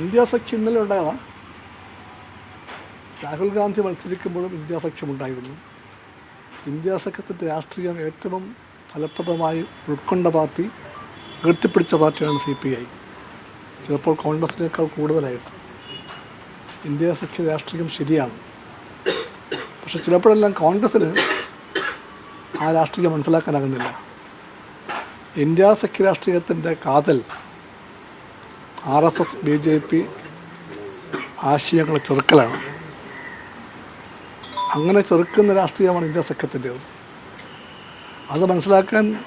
India സഖ്യം ഇന്നലെ ഉണ്ടായതാണ് രാഹുൽ ഗാന്ധി മത്സരിക്കുമ്പോഴും ഇന്ത്യ സഖ്യമുണ്ടായിരുന്നു ഇന്ത്യ സഖ്യത്തിന്റെ രാഷ്ട്രീയം ഏറ്റവും ഫലപ്രദമായി ഉൾക്കൊണ്ട പാർട്ടി ഉയർത്തിപ്പിടിച്ച പാർട്ടിയാണ് സി പി ഐ. ചിലപ്പോൾ കോൺഗ്രസിനേക്കാൾ കൂടുതലായിട്ട്. ഇന്ത്യ സഖ്യ രാഷ്ട്രീയം ശരിയാണ്. പക്ഷെ ചിലപ്പോഴെല്ലാം കോൺഗ്രസ്സിന് ആ രാഷ്ട്രീയം മനസ്സിലാക്കാനാകുന്നില്ല. ഇന്ത്യ സഖ്യ രാഷ്ട്രീയത്തിന്റെ കാതൽ R S S B J P ആശയങ്ങളെ ചെറുക്കലാണ്. അങ്ങനെ ചെറുക്കുന്ന രാഷ്ട്രീയമാണ് ഇന്ത്യ സഖ്യത്തിന്റേത്. അത് മനസ്സിലാക്കാൻ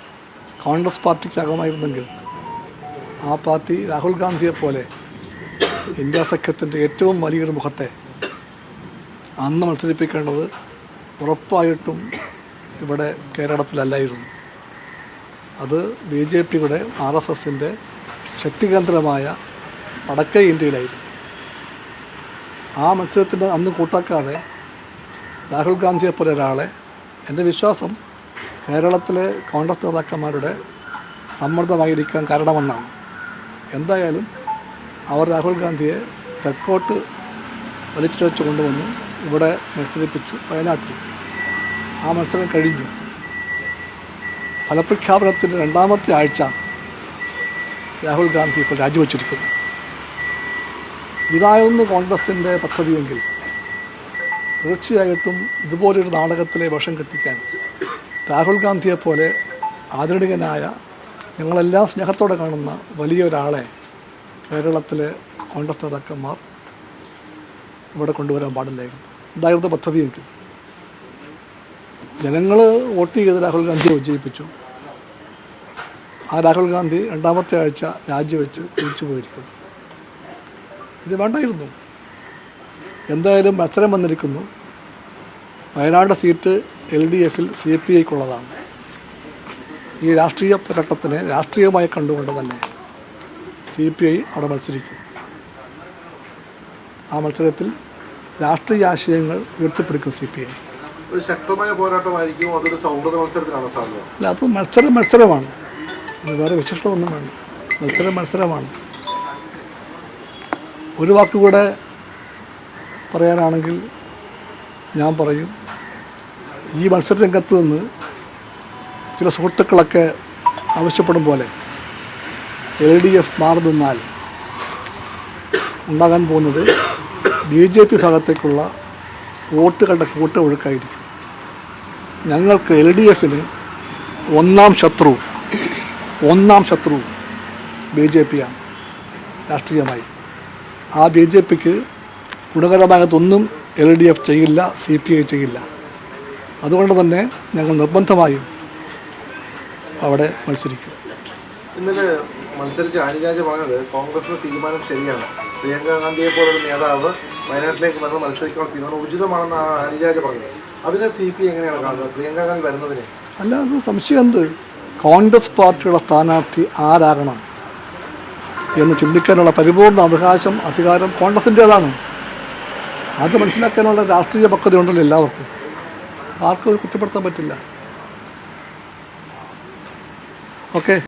കോൺഗ്രസ് പാർട്ടിക്കാകുമായിരുന്നെങ്കിൽ ആ പാർട്ടി രാഹുൽ ഗാന്ധിയെ പോലെ ഇന്ത്യ സഖ്യത്തിന്റെ ഏറ്റവും വലിയൊരു മുഖത്തെ അന്ന് മത്സരിപ്പിക്കേണ്ടത് ഉറപ്പായിട്ടും ഇവിടെ കേരളത്തിലല്ലായിരുന്നു. അത് ബി ജെ പിയുടെ ആർ എസ് എസിന്റെ ശക്തികേന്ദ്രമായ വടക്കേ ഇന്ത്യയിലായിരുന്നു. ആ മത്സരത്തിന് അന്ന് കൂട്ടാക്കാതെ രാഹുൽ ഗാന്ധിയെ പോലെ ഒരാളെ എന്റെ വിശ്വാസം കേരളത്തിലെ കോൺഗ്രസ് നേതാക്കന്മാരുടെ സമ്മർദ്ദമായിരിക്കാൻ കാരണമെന്നാണ്. എന്തായാലും അവർ രാഹുൽ ഗാന്ധിയെ തെക്കോട്ട് വലിച്ചിഴച്ച് കൊണ്ടുവന്ന് ഇവിടെ മത്സരിപ്പിച്ചു വയനാട്ടിൽ. ആ മത്സരം കഴിഞ്ഞു. ഫലപ്രഖ്യാപനത്തിന്റെ രണ്ടാമത്തെ ആഴ്ച രാഹുൽ ഗാന്ധി ഇപ്പോൾ രാജിവെച്ചിരിക്കുന്നു. ഇതായിരുന്നു കോൺഗ്രസിന്റെ പദ്ധതിയെങ്കിൽ തീർച്ചയായിട്ടും ഇതുപോലൊരു നാടകത്തിലെ വശം കെട്ടിക്കാൻ രാഹുൽ ഗാന്ധിയെപ്പോലെ ആധുനികനായ ഞങ്ങളെല്ലാം സ്നേഹത്തോടെ കാണുന്ന വലിയൊരാളെ കേരളത്തിലെ കോൺഗ്രസ് നേതാക്കന്മാർ ഇവിടെ കൊണ്ടുവരാൻ പാടില്ലായിരുന്നു. ഇതായിരുന്നു പദ്ധതിയെങ്കിൽ. ജനങ്ങൾ വോട്ട് ചെയ്ത് രാഹുൽ ഗാന്ധിയെ വിജയിപ്പിച്ചു. ആ രാഹുൽ ഗാന്ധി രണ്ടാമത്തെ ആഴ്ച രാജിവെച്ച് തിരിച്ചു പോയിരിക്കുന്നു. ഇത് വേണ്ടായിരുന്നു. എന്തായാലും മത്സരം വന്നിരിക്കുന്നു. വയനാട് സീറ്റ് എൽ ഡി എഫിൽ സി പി ഐക്കുള്ളതാണ്. ഈ രാഷ്ട്രീയ പോരാട്ടത്തിനെ രാഷ്ട്രീയമായി കണ്ടുകൊണ്ട് തന്നെ സി പി ഐ അവിടെ മത്സരിക്കും. ആ മത്സരത്തിൽ രാഷ്ട്രീയ ആശയങ്ങൾ ഉയർത്തിപ്പിടിക്കും സി പി ഐ. ഒരു ശക്തമായ പോരാട്ടമായിരിക്കും അതൊരു സൗഹൃദ മത്സരത്തിലാണ് സാധ്യത? അല്ല അത് മത്സരം മത്സരമാണ്. അത് വേറെ വിശിഷ്ടമൊന്നും വേണ്ട. മത്സര മത്സരമാണ്. ഒരു വാക്കുകൂടെ പറയാനാണെങ്കിൽ ഞാൻ പറയും ഈ മത്സര രംഗത്ത് നിന്ന് ചില സുഹൃത്തുക്കളൊക്കെ ആവശ്യപ്പെടും പോലെ എൽ ഡി എഫ് മാറി നിന്നാൽ ഉണ്ടാകാൻ പോകുന്നത് ബി ജെ പി ഭാഗത്തേക്കുള്ള വോട്ടുകളുടെ കൂട്ട ഒഴുക്കായിരിക്കും. ഞങ്ങൾക്ക് എൽ ഡി എഫിന് ഒന്നാം ശത്രു ഒന്നാം ശത്രു ബി ജെ പിയാണ് രാഷ്ട്രീയമായി. ആ ബി ജെ പിക്ക് ഗുണകരമായതൊന്നും എൽ ഡി എഫ് ചെയ്യില്ല സി പി ഐ ചെയ്യില്ല. അതുകൊണ്ട് തന്നെ ഞങ്ങൾ നിർബന്ധമായും അവിടെ മത്സരിക്കും. ഇന്നലെ മത്സരിച്ച ആനിരാജ പറഞ്ഞത് കോൺഗ്രസിന്റെ തീരുമാനം ശരിയാണ്. പ്രിയങ്ക ഗാന്ധിയെ പോലൊരു നേതാവ് വയനാട്ടിലേക്ക് വന്ന് മത്സരിക്കാൻ തീരുമാനം ഉചിതമാണെന്നാണ് ആനിരാജ പറഞ്ഞത് അതിനെ സി പി എങ്ങനെയാണ് കാണുന്നത് പ്രിയങ്ക ഗാന്ധി വരുന്നതിനെ? അല്ല അത് സംശയം എന്ത്? കോൺഗ്രസ് പാർട്ടിയുടെ സ്ഥാനാർത്ഥി ആരാകണം എന്ന് ചിന്തിക്കാനുള്ള പരിപൂർണ അവകാശം അധികാരം കോൺഗ്രസിന്റേതാണ്. അത് മനസ്സിലാക്കാനുള്ള രാഷ്ട്രീയ പക്വത ഉണ്ടല്ലോ എല്ലാവർക്കും. ആർക്കും കുറ്റപ്പെടുത്താൻ പറ്റില്ല. ഓക്കെ.